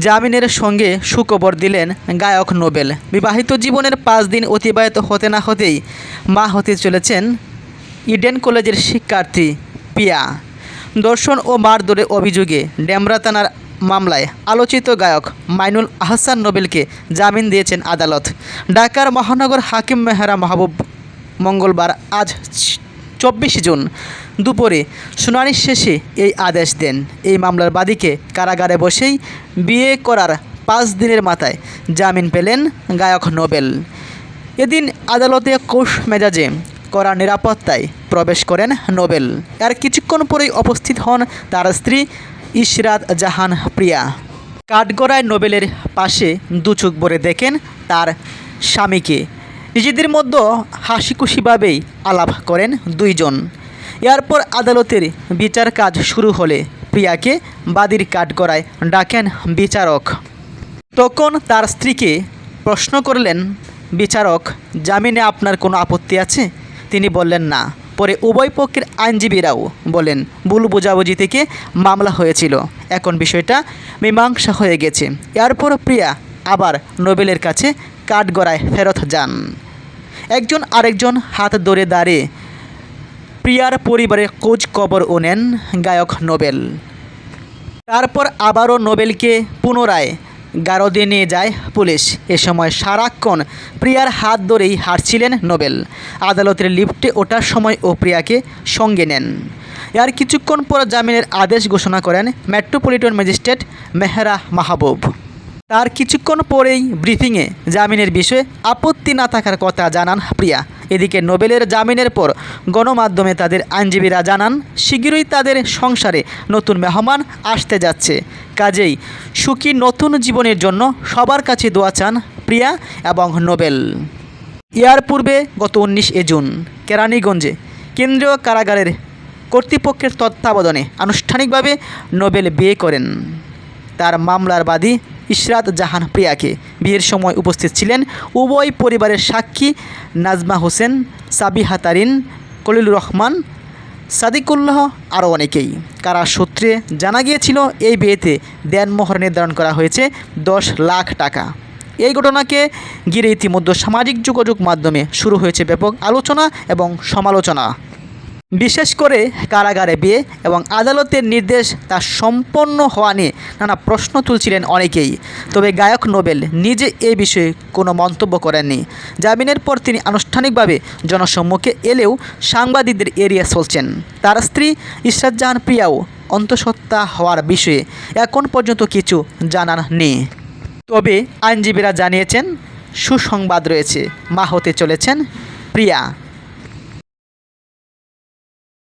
জামিনের সঙ্গে সুখবর দিলেন গায়ক নোবেল। বিবাহিত জীবনের পাঁচ দিন অতিবাহিত হতে না হতেই মা হতে চলেছেন ইডেন কলেজের শিক্ষার্থী পিয়া। দর্শন ও মারধরের অভিযোগে ডেমরা থানার মামলায় আলোচিত গায়ক মাইনুল আহসান নোবেলকে জামিন দিয়েছেন আদালত। ঢাকার মহানগর হাকিম মেহরা মাহবুব মঙ্গলবার আজ চব্বিশে জুন দুপুরে শুনানি শেষে এই আদেশ দেন। এই মামলার বাদীকে কারাগারে বসেই বিয়ে করার পাঁচ দিনের মাথায় জামিন পেলেন গায়ক নোবেল। এদিন আদালতে কোষ মেজাজে করা নিরাপত্তায় প্রবেশ করেন নোবেল। আর কিছুক্ষণ পরেই উপস্থিত হন তার স্ত্রী ইশরাত জাহান প্রিয়া। কাঠগড়ায় নোবেলের পাশে দু চোখ ভরে দেখেন তার স্বামীকে। নিজেদের মধ্যে হাসিখুশিভাবেই আলাপ করেন দুইজন। এরপর আদালতের বিচার কাজ শুরু হলে প্রিয়াকে বাদীর কাঠগড়ায় ডাকেন বিচারক। তখন তার স্ত্রীকে প্রশ্ন করলেন, বিচারক, জামিনে আপনার কোনো আপত্তি আছে? তিনি বললেন, না। পরে উভয় পক্ষের আইনজীবীরাও বলেন, ভুল বোঝাবুঝি থেকে মামলা হয়েছিল। এখন বিষয়টা মীমাংসা হয়ে গেছে। এরপর প্রিয়া আবার নোবেলের কাছে কাঠগড়ায় ফেরত যান। একজন আরেকজন হাত ধরে দাঁড়িয়ে প্রিয়ার পরিবারের খোঁজ খবর ও নেন গায়ক নোবেল। তারপর আবারও নোবেলকে পুনরায় গারদে নিয়ে যায় পুলিশ। এ সময় সারাক্ষণ প্রিয়ার হাত ধরেই হাঁটছিলেন নোবেল। আদালতের লিফটে ওঠার সময় ও প্রিয়াকে সঙ্গে নেন। এর কিছুক্ষণ পর জামিনের আদেশ ঘোষণা করেন মেট্রোপলিটন ম্যাজিস্ট্রেট মেহরা মাহবুব। তার কিছুক্ষণ পরেই ব্রিফিংয়ে জামিনের বিষয়ে আপত্তি না থাকার কথা জানান প্রিয়া। এদিকে নোবেলের জামিনের পর গণমাধ্যমে তাদের আইনজীবীরা জানান শীঘ্রই তাদের সংসারে নতুন মেহমান আসতে যাচ্ছে। কাজেই সুখী নতুন জীবনের জন্য সবার কাছে দোয়া চান প্রিয়া এবং নোবেল। ইয়ার পূর্বে গত উনিশ এ জুন কেরানীগঞ্জে কেন্দ্রীয় কারাগারের কর্তৃপক্ষের তত্ত্বাবধানে আনুষ্ঠানিকভাবে নোবেল বিয়ে করেন। তার মামলার বাদী ইশরাত জাহান প্রিয়াকে বিয়ের সময় উপস্থিত ছিলেন উভয় পরিবারের সাক্ষী নাজমা হোসেন, সাবিহা তারিন, কলিলুর রহমান, সাদিকুল্লাহ আরও অনেকেই। কারা সূত্রে জানা গিয়েছিল, এই বিয়েতে দেনমোহর নির্ধারণ করা হয়েছে দশ লাখ টাকা। এই ঘটনাকে ঘিরে ইতিমধ্যে সামাজিক যোগাযোগ মাধ্যমে শুরু হয়েছে ব্যাপক আলোচনা এবং সমালোচনা। বিশেষ করে কারাগারে বিয়ে এবং আদালতের নির্দেশ তা সম্পন্ন হওয়া নিয়ে নানা প্রশ্ন তুলছিলেন অনেকেই। তবে গায়ক নোবেল নিজে এ বিষয়ে কোনো মন্তব্য করেননি। জামিনের পর তিনি আনুষ্ঠানিকভাবে জনসম্মুখে এলেও সাংবাদিকদের এড়িয়ে চলছেন। তার স্ত্রী ইশরাত জাহান প্রিয়াও অন্তঃসত্ত্বা হওয়ার বিষয়ে এখন পর্যন্ত কিছু জানার নেই তবে আইনজীবীরা জানিয়েছেন, সুসংবাদ রয়েছে, মা হতে চলেছেন প্রিয়া।